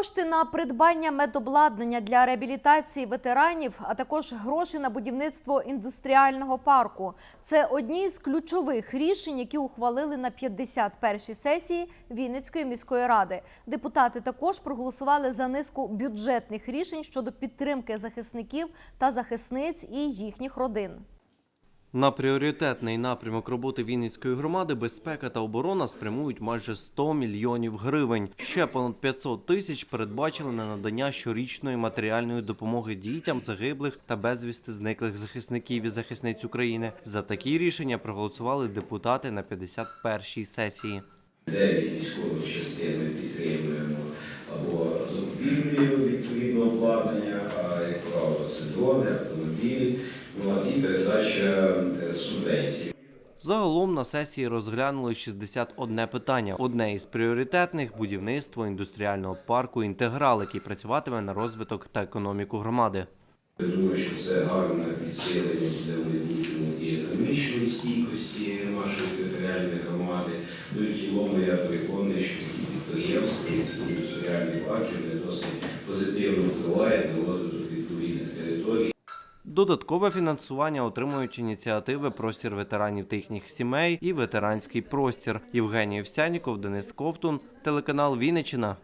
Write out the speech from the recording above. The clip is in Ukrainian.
Кошти на придбання медобладнання для реабілітації ветеранів, а також гроші на будівництво індустріального парку це одні з ключових рішень, які ухвалили на 51-й сесії Вінницької міської ради. Депутати також проголосували за низку бюджетних рішень щодо підтримки захисників та захисниць і їхніх родин. На пріоритетний напрямок роботи Вінницької громади безпека та оборона спрямують майже 100 мільйонів гривень. Ще понад 500 тисяч передбачили на надання щорічної матеріальної допомоги дітям загиблих та безвісти зниклих захисників і захисниць України. За такі рішення проголосували депутати на 51-й сесії. Дев'ять військових частин дрони, автомобілі, ну, і передача е, субвенцій. Загалом на сесії розглянули 61 питання. Одне із пріоритетних будівництво індустріального парку Інтеграл, який працюватиме на розвиток та економіку громади. Я думаю, що це гарне підсилення буде в майбутньому і економічної стійкості нашої територіальної громади. Ну і в цілому я переконаний, що такі індустріальні парки, вони досить позитивно впливають на розвиток відповідних територій. Додаткове фінансування отримують ініціативи Простір ветеранів та їхніх сімей і ветеранський простір. Євгеній Овсяніков, Денис Ковтун, телеканал Вінниччина.